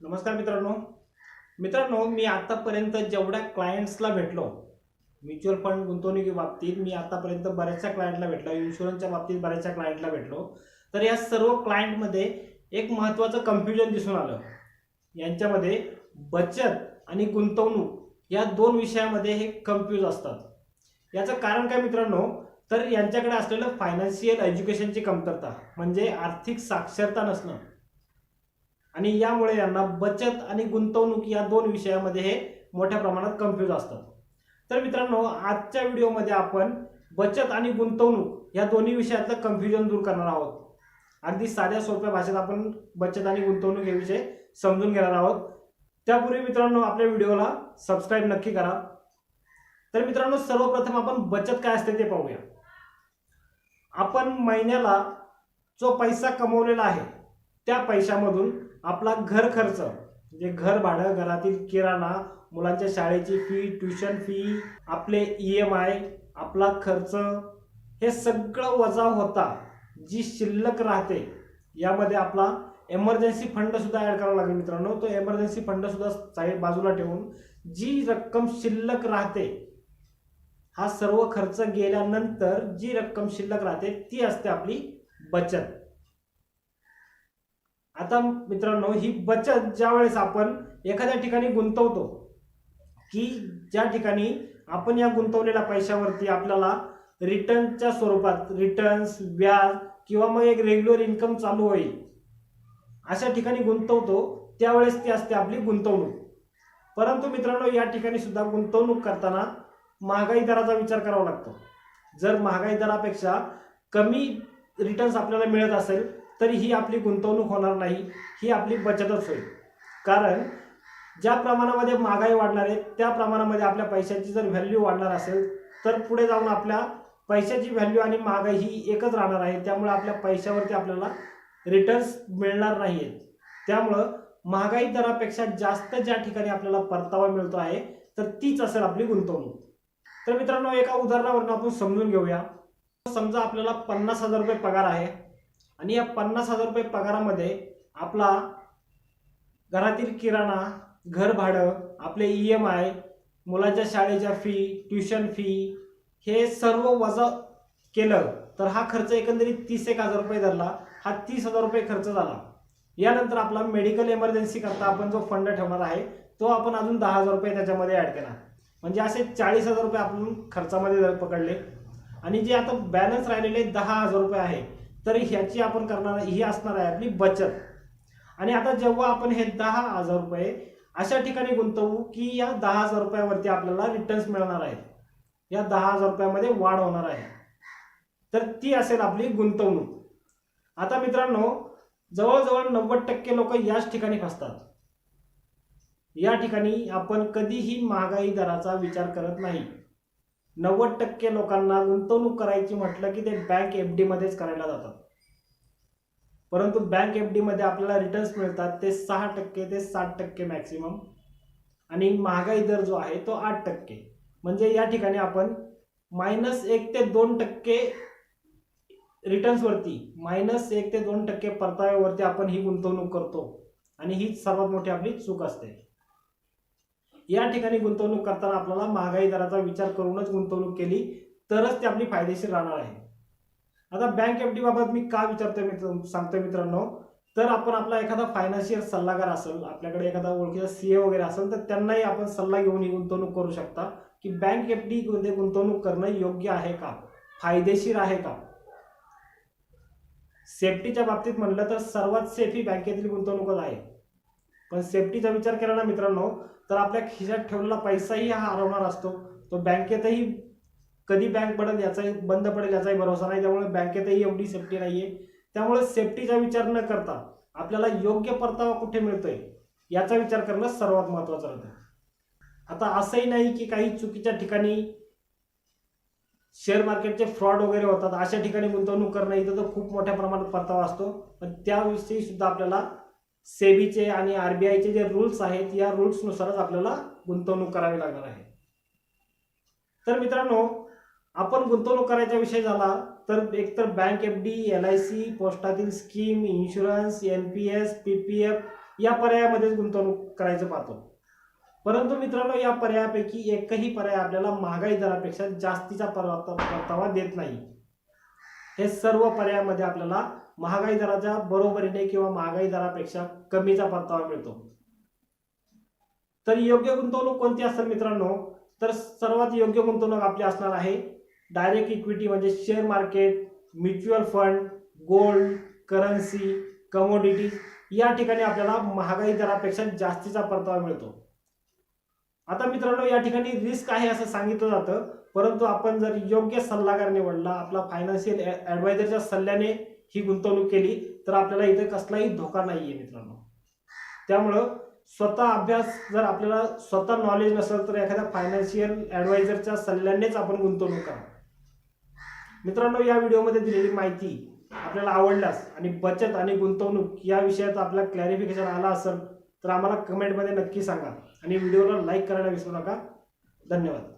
नमस्कार मित्रांनो. मित्रांनो मी आतापर्यंत जेवढ्या क्लायंट्सला भेटलो म्युच्युअल फंड गुंतवणुकी बाबतीत मी आतापर्यंत बऱ्याचशा क्लायंटला भेटलो इन्शुरन्सच्या बाबतीत बऱ्याचशा क्लायंटला भेटलो. तर या सर्व क्लायंटमध्ये एक महत्त्वाचं कन्फ्युजन दिसून आलं. यांच्यामध्ये बचत आणि गुंतवणूक या दोन विषयामध्ये हे कन्फ्यूज असतात. याचं कारण काय मित्रांनो? तर यांच्याकडे असलेलं फायनान्शियल एज्युकेशनची कमतरता म्हणजे आर्थिक साक्षरता नसणं. आणि यामुळे यांना बचत आणि गुंतवणूक या दोन विषयामध्ये हे मोठ्या प्रमाणात कन्फ्यूज असतात. तर मित्रांनो आजच्या व्हिडिओमध्ये आपण बचत आणि गुंतवणूक या दोन्ही विषयातलं कन्फ्युजन दूर करणार आहोत. अगदी साध्या सोप्या भाषेत आपण बचत आणि गुंतवणूक हे विषय समजून घेणार आहोत. त्यापूर्वी मित्रांनो आपल्या व्हिडिओला सबस्क्राईब नक्की करा. तर मित्रांनो सर्वप्रथम आपण बचत काय असते ते पाहूया. आपण महिन्याला जो पैसा कमवलेला आहे त्या पैशामधून आपला घर खर्च म्हणजे घर भाडं घरातील किराणा मुलांच्या शाळेची फी ट्युशन फी आपले ई एम आय आपला खर्च हे सगळं वजा होता. जी शिल्लक राहते यामध्ये आपला एमर्जन्सी फंडसुद्धा ॲड करावा लागेल मित्रांनो. तो एमर्जन्सी फंडसुद्धा साईड बाजूला ठेवून जी रक्कम शिल्लक राहते हा सर्व खर्च गेल्यानंतर जी रक्कम शिल्लक राहते ती असते आपली बचत. आता मित्रांनो ही बचत ज्या वेळेस आपण एखाद्या ठिकाणी गुंतवतो की ज्या ठिकाणी आपण या गुंतवलेल्या पैशावरती आपल्याला रिटर्नच्या स्वरूपात रिटर्न्स व्याज किंवा मग एक रेग्युलर इन्कम चालू होईल अशा ठिकाणी गुंतवतो त्यावेळेस ती असते आपली गुंतवणूक. परंतु मित्रांनो या ठिकाणी सुद्धा गुंतवणूक करताना महागाई दराचा विचार करावा लागतो. जर महागाई दरापेक्षा कमी रिटर्न्स आपल्याला मिळत असेल तरी ही आपली गुंतवणूक होणार नाही ही आपली बचतच होईल. कारण ज्या प्रमाणामध्ये महागाई वाढणार आहे त्या प्रमाणामध्ये आपल्या पैशाची जर व्हॅल्यू वाढणार असेल तर पुढे जाऊन आपल्या पैशाची व्हॅल्यू आणि महागाई ही एकच राहणार आहे. त्यामुळे आपल्या पैशावरती आपल्याला रिटर्न्स मिळणार नाही आहेत त्यामुळं महागाई दरापेक्षा जास्त ज्या ठिकाणी आपल्याला परतावा मिळतो आहे तर तीच असेल आपली गुंतवणूक. तर मित्रांनो एका उदाहरणावरून आपण समजून घेऊया. समजा आपल्याला पन्नास हजार रुपये पगार आहे. आणि या पन्नास हजार रुपये पगारामध्ये आपला घरातील किराणा घर भाडं आपले ई एम आय मुलाच्या शाळेच्या फी ट्युशन फी हे सर्व वजा केलं तर हा खर्च एकंदरीत तीस एक हजार रुपये धरला. हा तीस हजार रुपये खर्च झाला. यानंतर आपला मेडिकल इमर्जन्सी करता आपण जो फंड ठेवणार आहे तो आपण अजून दहा हजार रुपये त्याच्यामध्ये ॲड केला. म्हणजे असे चाळीस हजार रुपये आपण खर्चामध्ये पकडले आणि जे आता बॅलन्स राहिलेले दहा हजार रुपये आहे तर ह्याची आपण करणार ही असणार आहे आपली बचत. आणि आता जेव्हा आपण हे दहा हजार रुपये अशा ठिकाणी गुंतवू की या दहा हजार रुपयावरती आपल्याला रिटर्न्स मिळणार आहेत. या दहा हजार रुपयामध्ये वाढ होणार आहे. तर ती असेल आपली गुंतवणूक. आता मित्रांनो जवळजवळ नव्वद टक्के लोक याच ठिकाणी फसतात. या ठिकाणी आपण कधीही महागाई दराचा विचार करत नाही. नव्वद टक्के लोकांना गुंतवणूक करायची म्हटलं की ते बँक एफ डीमध्येच करायला जातात. परंतु बँक एफ डीमध्ये आपल्याला रिटर्न्स मिळतात ते सहा टक्के ते सात टक्के मॅक्सिमम आणि महागाई दर जो आहे तो आठ टक्के. म्हणजे या ठिकाणी आपण मायनस एक ते दोन टक्के रिटर्न्सवरती मायनस एक ते दोन टक्के परताव्यावरती आपण ही गुंतवणूक करतो. आणि हीच सर्वात मोठी आपली चूक असते. या ठिकाणी गुंतवणूक करताना आपल्याला महागाई दराचा विचार करूनच गुंतवणूक केली तरच ती आपली फायदेशीर राहणार आहे. आता बँक एफ डी बाबत मी का विचारतोय मित्र सांगतोय मित्रांनो तर आपण आपला एखादा फायनान्शियल सल्लागार असेल आपल्याकडे एखादा ओळखीचा सीए वगैरे असेल तर त्यांनाही आपण सल्ला घेऊन ही गुंतवणूक करू शकता की बँक एफ डी मध्ये गुंतवणूक करणं योग्य आहे का? फायदेशीर आहे का? सेफ्टीच्या बाबतीत म्हणलं तर सर्वात सेफ ही बँकेतील गुंतवणूकच आहे. पण सेफ्टीचा विचार केला ना मित्रांनो तर आपल्या खिशात ठेवलेला पैसाही हा हरवणार असतो. तो बँकेतही कधी बँक पडेल याचाही बंद पडेल याचाही भरोसा नाही. त्यामुळे बँकेतही एवढी सेफ्टी नाही आहे त्यामुळे सेफ्टीचा विचार न करता आपल्याला योग्य परतावा कुठे मिळतोय याचा विचार करणं सर्वात महत्वाचं राहतं आता असंही नाही की काही चुकीच्या ठिकाणी शेअर मार्केटचे फ्रॉड वगैरे होतात. अशा ठिकाणी गुंतवणूक करणं इथं तर खूप मोठ्या प्रमाणात परतावा असतो. पण त्याविषयी सुद्धा आपल्याला सेबीचे आणि आरबीआयचे जे रूल्स आहेत या रूल्सनुसारच आपल्याला गुंतवणूक करावी लागणार आहे. तर मित्रांनो आपण गुंतवणूक करायचा विषय झाला तर एकतर bank F D L I C पोस्टातील scheme insurance N P S P P F या पर्यायामध्येच गुंतवणूक करायचं पाहतो. परंतु मित्रांनो या पर्यायापैकी एकही पर्याय आपल्याला महागाई दरापेक्षा जास्तीचा परतावा देत नाही. हे सर्व पर्यायामध्ये आपल्याला महागाई दराच्या बरोबरीने किंवा महागाई दरापेक्षा कमीचा परतावा मिळतो. तर योग्य गुंतवणूक कोणती असेल मित्रांनो? तर सर्वात योग्य गुंतवणूक आपली असणार आहे डायरेक्ट इक्विटी म्हणजे share market mutual fund gold currency commodity या ठिकाणी आपल्याला महागाई दरापेक्षा जास्तीचा परतावा मिळतो. आता मित्रांनो या ठिकाणी रिस्क आहे असं सांगितलं जातं. परंतु आपण जर योग्य सल्लागार निवडला आपला फायनान्शियल ॲडवायझरच्या सल्ल्याने ही गुंतवणूक केली तर आपल्याला इथे कसलाही धोका नाही आहे मित्रांनो. त्यामुळं स्वतः अभ्यास जर आपल्याला स्वतः नॉलेज नसेल तर एखाद्या फायनान्शियल ॲडवायझरच्या सल्ल्यानेच आपण गुंतवणूक करा. मित्रांनो या व्हिडिओमध्ये दिलेली माहिती आपल्याला आवडल्यास आणि बचत आणि गुंतवणूक या विषयात आपला क्लॅरिफिकेशन आला असेल तर आम्हाला कमेंटमध्ये नक्की सांगा. आणि व्हिडिओला लाईक करायला विसरू नका. धन्यवाद.